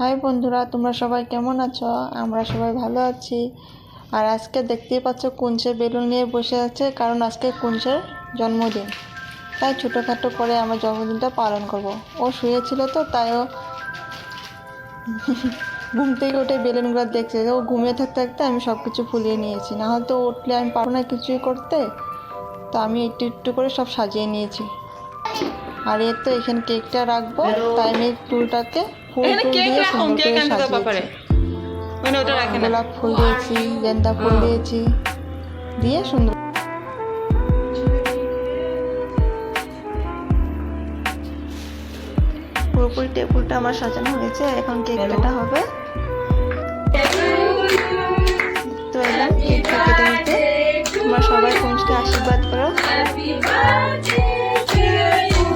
High বন্ধুরা, তোমরা সবাই কেমন আছো? আমরা সবাই ভালো আছি। আর আজকে দেখতেই পাচ্ছ কুঞ্চে বেলুন নিয়ে বসে আছে, কারণ আজকে কুঞ্চের জন্মদিন। তাই ছোটোখাটো করে আমার জন্মদিনটা পালন করব। ও শুয়েছিল তো, তাই ও ঘুম থেকে উঠে বেলুনগুলো দেখছে। ও ঘুমিয়ে থাকতে থাকতে আমি সব কিছু ফুলিয়ে নিয়েছি। না হয়তো উঠলে আমি পারব না কিছুই করতে। তো আমি একটু একটু করে সব সাজিয়ে নিয়েছি। আর এর তো এখানে কেকটা রাখব। তাই আমি টুলটাকে এখানে কেক রাখুন কেক আনতে দাও পাপারে মানে ওটা গোলাপ ফুল দিয়েছি গেন্দা ফুল দিয়েছি দিয়ে সুন্দর পুরোপুরি টেবিলটা আমার সাজানো হয়েছে এখন কেক কাটা হবে। তো এলাম কেকটা কেটে নিতে। তোমরা সবাই কুঞ্জকে আশীর্বাদ করো।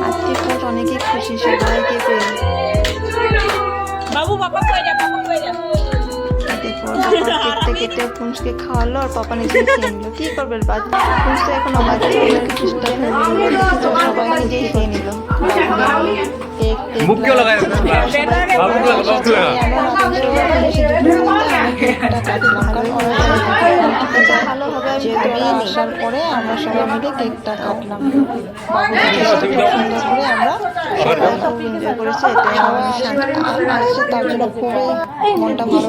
আজকে অনেকেই খুশি সবাইকে পেয়ে। দেখো কেটে পুঞ্জকে খাওয়ালো আর পাপা নিজে খেয়ে নিল। কি করবে বাদ? পুঞ্চ তো এখন আমাদের চেষ্টা সবাই নিজেই খেয়ে নিল। কেক কেক মুখ কেউ লাগায় কেউ লাগায়। হবে আসার পরে আমরা সবাই মিলে কেকটা কাটলাম। করে আমরা খুব এনজয় করেছি আসছে তার জন্য খুবই মনটা ভালো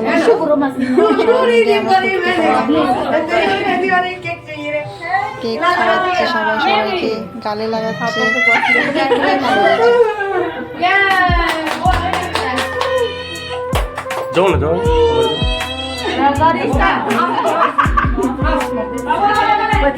কেক খাওয়াচ্ছে সবাই সবাইকে গালে লাগাচ্ছে খুবই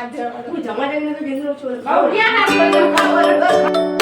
હું જમાડીને તો ગીર છું.